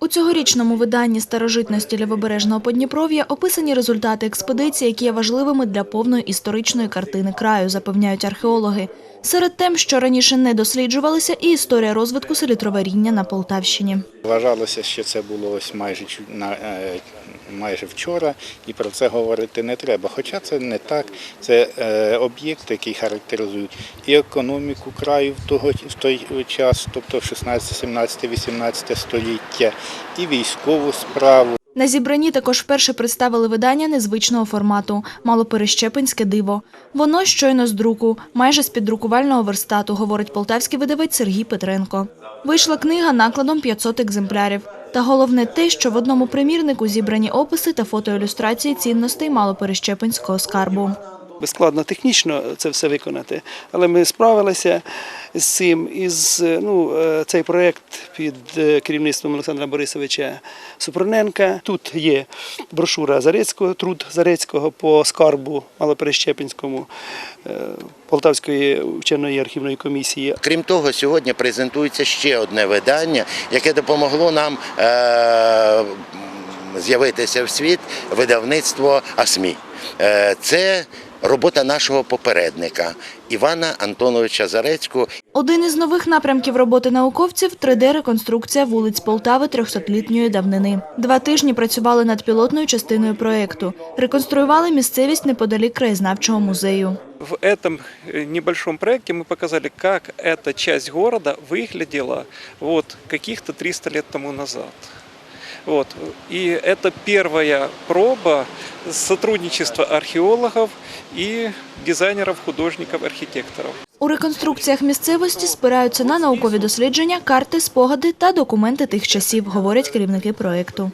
У цьогорічному виданні старожитності лівобережного Подніпров'я описані результати експедиції, які є важливими для повної історичної картини краю, запевняють археологи. Серед тем, що раніше не досліджувалися, і історія розвитку селітроваріння на Полтавщині. Вважалося, що це було ось майже чу- на е, майже вчора, і про це говорити не треба. Хоча це не так. Це е, об'єкт, який характеризує і економіку краю в того в той час, тобто 16, 17, 18 століття, і військову справу. На зібранні також вперше представили видання незвичного формату Малоперещепинське диво. Воно щойно з друку, майже з піддрукувального верстату, говорить полтавський видавець Сергій Петренко. Вийшла книга накладом 500 екземплярів. Та головне те, що в одному примірнику зібрані описи та фотоілюстрації цінностей Малоперещепинського скарбу. Складно технічно це все виконати, але ми справилися з цим. Із ну е, цей проект під е, керівництвом Олександра Борисовича Супроненка. Тут є брошура Зарецького, труд Зарецького по скарбу Малоперещепінському е, Полтавської вченої архівної комісії. Крім того, сьогодні презентується ще одне видання, яке допомогло нам е- з'явитися в світ видавництво АСМІ. Е, це робота нашого попередника Івана Антоновича Зарецького. Один із нових напрямків роботи науковців – 3D-реконструкція вулиць Полтави 300-літньої давнини. Два тижні працювали над пілотною частиною проєкту. Реконструювали місцевість неподалік краєзнавчого музею. В этом э, небольшом проекте мы показали, как эта часть города выглядела вот каких-то 300 лет тому назад. Вот. И это первая проба сотрудничества археологов и дизайнеров, художников, архитекторов. У реконструкціях місцевості спираються на наукові дослідження, карти, спогади та документи тих часів, говорять керівники проєкту.